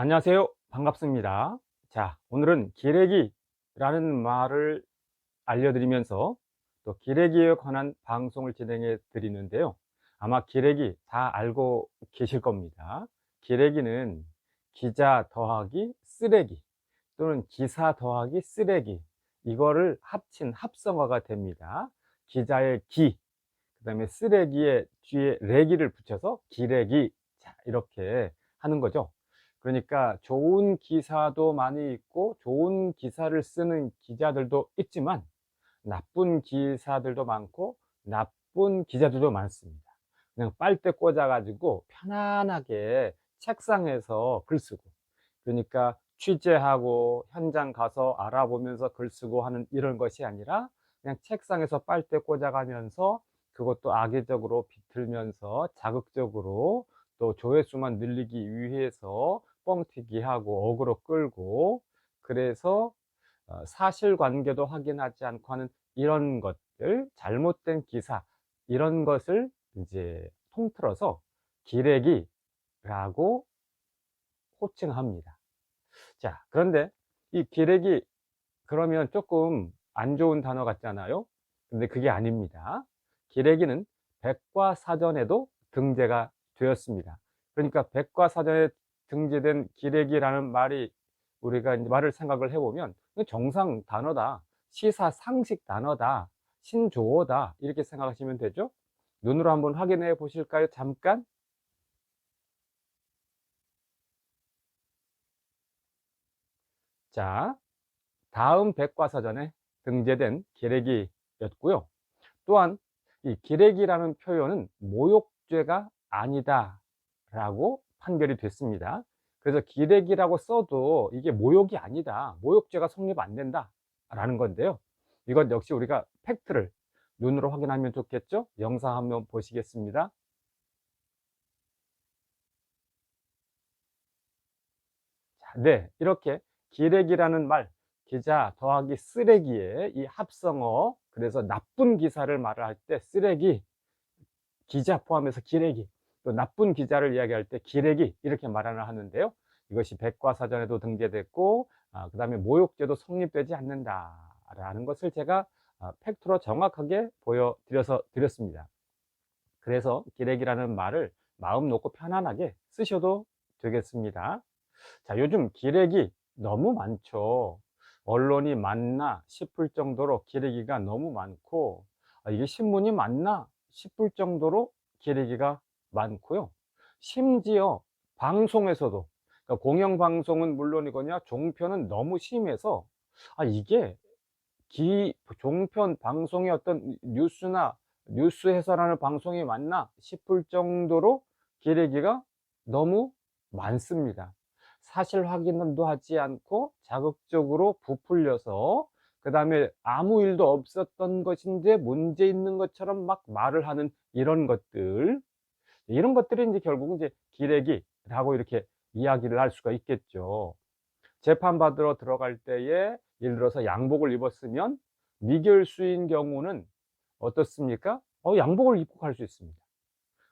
안녕하세요. 반갑습니다. 자, 오늘은 기레기라는 말을 알려드리면서 또 기레기에 관한 방송을 진행해 드리는데요. 아마 기레기 다 알고 계실 겁니다. 기레기는 기자 더하기 쓰레기 또는 기사 더하기 쓰레기 이거를 합친 합성어가 됩니다. 기자의 기, 그 다음에 쓰레기의 뒤에 레기를 붙여서 기레기 자, 이렇게 하는 거죠. 그러니까 좋은 기사도 많이 있고 좋은 기사를 쓰는 기자들도 있지만 나쁜 기사들도 많고 나쁜 기자들도 많습니다. 그냥 빨대 꽂아 가지고 편안하게 책상에서 글 쓰고 그러니까 취재하고 현장 가서 알아보면서 글 쓰고 하는 이런 것이 아니라 그냥 책상에서 빨대 꽂아 가면서 그것도 악의적으로 비틀면서 자극적으로 또 조회수만 늘리기 위해서 뻥튀기 하고 어그로 끌고 그래서 어, 사실관계도 확인하지 않고 하는 이런 것들 잘못된 기사 이런 것을 이제 통틀어서 기레기라고 호칭합니다. 자, 그런데 이 기레기 그러면 조금 안 좋은 단어 같잖아요. 근데 그게 아닙니다. 기레기는 백과사전에도 등재가 되었습니다. 그러니까 백과사전에 등재된 기레기라는 말이 우리가 이제 말을 생각을 해보면 정상 단어다, 시사 상식 단어다, 신조어다 이렇게 생각하시면 되죠. 눈으로 한번 확인해 보실까요? 잠깐. 자, 다음 백과사전에 등재된 기레기였고요. 또한 이 기레기라는 표현은 모욕죄가 아니다 라고 판결이 됐습니다. 그래서 기레기라고 써도 이게 모욕이 아니다. 모욕죄가 성립 안 된다. 라는 건데요. 이건 역시 우리가 팩트를 눈으로 확인하면 좋겠죠? 영상 한번 보시겠습니다. 자, 네. 이렇게 기레기라는 말, 기자 더하기 쓰레기의 이 합성어, 그래서 나쁜 기사를 말을 할때 쓰레기, 기자 포함해서 기레기, 또 나쁜 기자를 이야기할 때 기레기 이렇게 말을 하는데요. 이것이 백과사전에도 등재됐고 아, 그 다음에 모욕죄도 성립되지 않는다라는 것을 제가 아, 팩트로 정확하게 보여드려서 드렸습니다. 그래서 기레기라는 말을 마음 놓고 편안하게 쓰셔도 되겠습니다. 자, 요즘 기레기 너무 많죠. 언론이 맞나 싶을 정도로 기레기가 너무 많고 아, 이게 신문이 맞나 싶을 정도로 기레기가 많고요. 심지어 방송에서도 그러니까 공영방송은 물론이거냐 종편은 너무 심해서 아 이게 기 종편 방송의 어떤 뉴스나 뉴스 해설하는 방송이 맞나 싶을 정도로 기레기가 너무 많습니다. 사실 확인도 하지 않고 자극적으로 부풀려서 그 다음에 아무 일도 없었던 것인데 문제 있는 것처럼 막 말을 하는 이런 것들 이런 것들이 이제 결국은 이제 기레기라고 이렇게 이야기를 할 수가 있겠죠. 재판받으러 들어갈 때에 예를 들어서 양복을 입었으면 미결수인 경우는 어떻습니까? 어, 양복을 입고 갈 수 있습니다.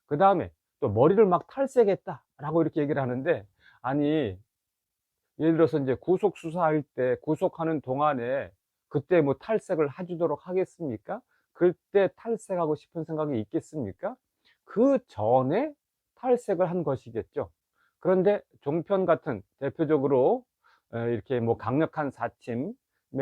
그 다음에 또 머리를 막 탈색했다라고 이렇게 얘기를 하는데 아니 예를 들어서 이제 구속 수사할 때 구속하는 동안에 그때 뭐 탈색을 해주도록 하겠습니까? 그때 탈색하고 싶은 생각이 있겠습니까? 그 전에 탈색을 한 것이겠죠. 그런데 종편 같은 대표적으로 이렇게 뭐 강력한 사팀에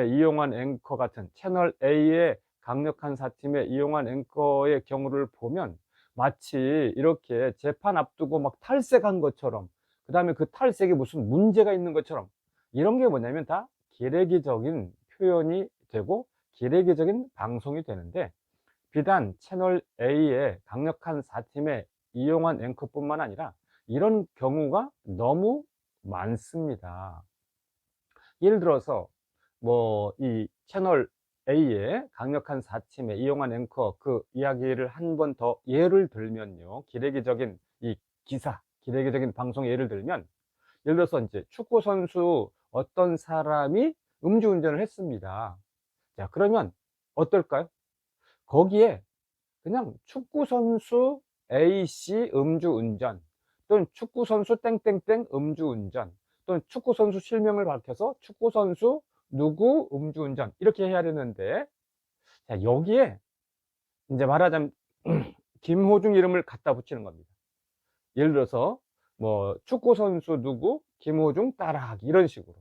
이용한 앵커 같은 채널 A의 강력한 사팀에 이용한 앵커의 경우를 보면 마치 이렇게 재판 앞두고 막 탈색한 것처럼 그 다음에 그 탈색에 무슨 문제가 있는 것처럼 이런 게 뭐냐면 다 기레기적인 표현이 되고 기레기적인 방송이 되는데 비단 채널 A의 강력한 사팀에 이용한 앵커뿐만 아니라 이런 경우가 너무 많습니다. 예를 들어서 뭐 이 채널 A의 강력한 사팀에 이용한 앵커 그 이야기를 한 번 더 예를 들면요. 기레기적인 이 기사, 기레기적인 방송 예를 들면 예를 들어서 이제 축구 선수 어떤 사람이 음주운전을 했습니다. 자, 그러면 어떨까요? 거기에 그냥 축구선수 A씨 음주운전 또는 축구선수 땡땡땡 음주운전 또는 축구 선수 실명을 밝혀서 축구 선수 누구 음주운전 이렇게 해야 되는데 자, 여기에 이제 말하자면 김호중 이름을 갖다 붙이는 겁니다. 예를 들어서 뭐 축구 선수 누구 김호중 따라하기 이런 식으로.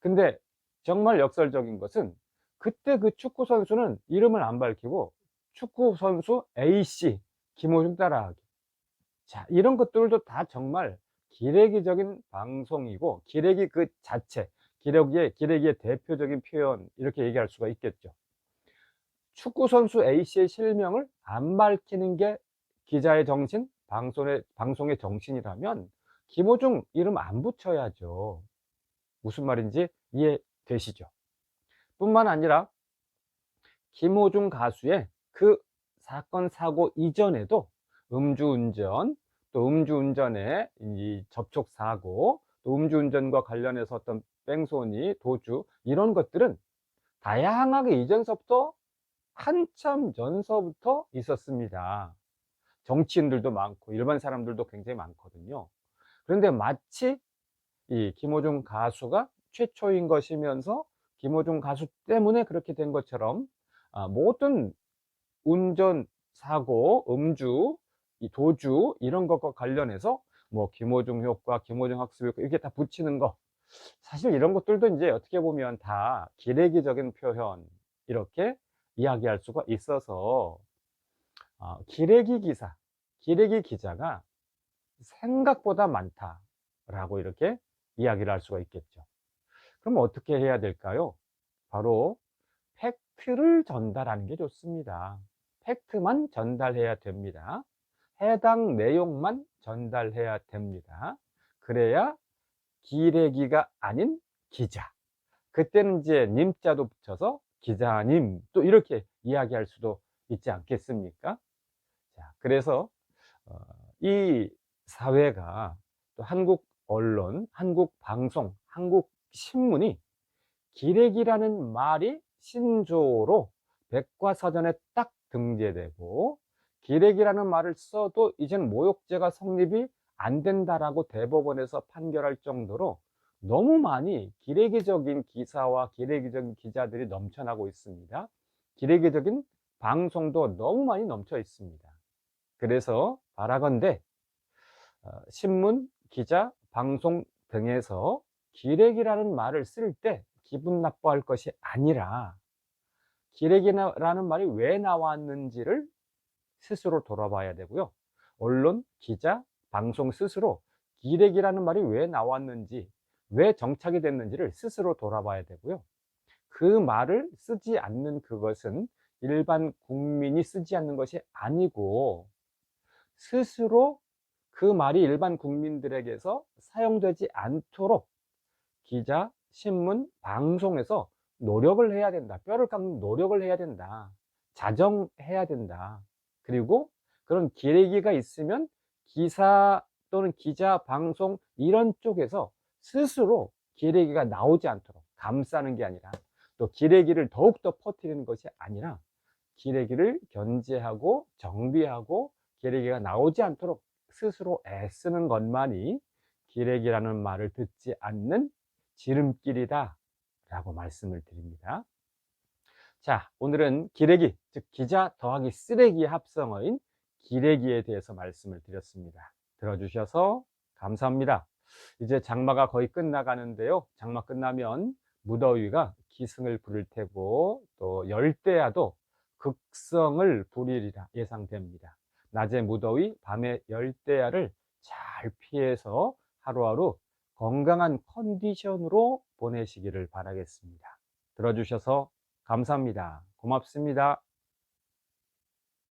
근데 정말 역설적인 것은 그때 그 축구 선수는 이름을 안 밝히고 축구 선수 A씨 김호중 따라하기. 자, 이런 것들도 다 정말 기레기적인 방송이고 기레기 그 자체, 기레기의 기레기의 대표적인 표현 이렇게 얘기할 수가 있겠죠. 축구 선수 A씨의 실명을 안 밝히는 게 기자의 정신, 방송의 방송의 정신이라면 김호중 이름 안 붙여야죠. 무슨 말인지 이해되시죠? 뿐만 아니라 김호중 가수의 그 사건 사고 이전에도 음주운전 또 음주운전의 이 접촉 사고 또 음주운전과 관련해서 어떤 뺑소니 도주 이런 것들은 다양하게 이전서부터 한참 전서부터 있었습니다. 정치인들도 많고 일반 사람들도 굉장히 많거든요. 그런데 마치 이 김호중 가수가 최초인 것이면서 김호중 가수 때문에 그렇게 된 것처럼 아, 모든 운전 사고, 음주, 이 도주 이런 것과 관련해서 뭐 김호중 효과, 김호중 학습 효과 이렇게 다 붙이는 거 사실 이런 것들도 이제 어떻게 보면 다 기레기적인 표현 이렇게 이야기할 수가 있어서 어, 기레기 기사, 기레기 기자가 생각보다 많다라고 이렇게 이야기를 할 수가 있겠죠. 그럼 어떻게 해야 될까요? 바로 팩트를 전달하는 게 좋습니다. 팩트만 전달해야 됩니다. 해당 내용만 전달해야 됩니다. 그래야 기레기가 아닌 기자. 그때는 이제 님자도 붙여서 기자님 또 이렇게 이야기할 수도 있지 않겠습니까? 자, 그래서 어, 이 사회가 또 한국 언론, 한국 방송, 한국 신문이 기레기라는 말이 신조로 백과사전에 딱 등재되고 기레기라는 말을 써도 이젠 모욕죄가 성립이 안 된다라고 대법원에서 판결할 정도로 너무 많이 기레기적인 기사와 기레기적인 기자들이 넘쳐나고 있습니다. 기레기적인 방송도 너무 많이 넘쳐 있습니다. 그래서 바라건대 어, 신문, 기자, 방송 등에서 기레기라는 말을 쓸 때 기분 나빠할 것이 아니라 기레기라는 말이 왜 나왔는지를 스스로 돌아봐야 되고요. 언론, 기자, 방송 스스로 기레기라는 말이 왜 나왔는지, 왜 정착이 됐는지를 스스로 돌아봐야 되고요. 그 말을 쓰지 않는 그것은 일반 국민이 쓰지 않는 것이 아니고 스스로 그 말이 일반 국민들에게서 사용되지 않도록 기자, 신문, 방송에서 노력을 해야 된다. 뼈를 깎는 노력을 해야 된다. 자정해야 된다. 그리고 그런 기레기가 있으면 기사 또는 기자, 방송 이런 쪽에서 스스로 기레기가 나오지 않도록 감싸는 게 아니라 또 기레기를 더욱더 퍼뜨리는 것이 아니라 기레기를 견제하고 정비하고 기레기가 나오지 않도록 스스로 애쓰는 것만이 기레기라는 말을 듣지 않는 지름길이다 라고 말씀을 드립니다. 자, 오늘은 기레기, 즉 기자 더하기 쓰레기의 합성어인 기레기에 대해서 말씀을 드렸습니다. 들어주셔서 감사합니다. 이제 장마가 거의 끝나가는데요. 장마 끝나면 무더위가 기승을 부릴 테고 또 열대야도 극성을 부리리라 예상됩니다. 낮에 무더위, 밤에 열대야를 잘 피해서 하루하루 건강한 컨디션으로 보내시기를 바라겠습니다. 들어주셔서 감사합니다. 고맙습니다.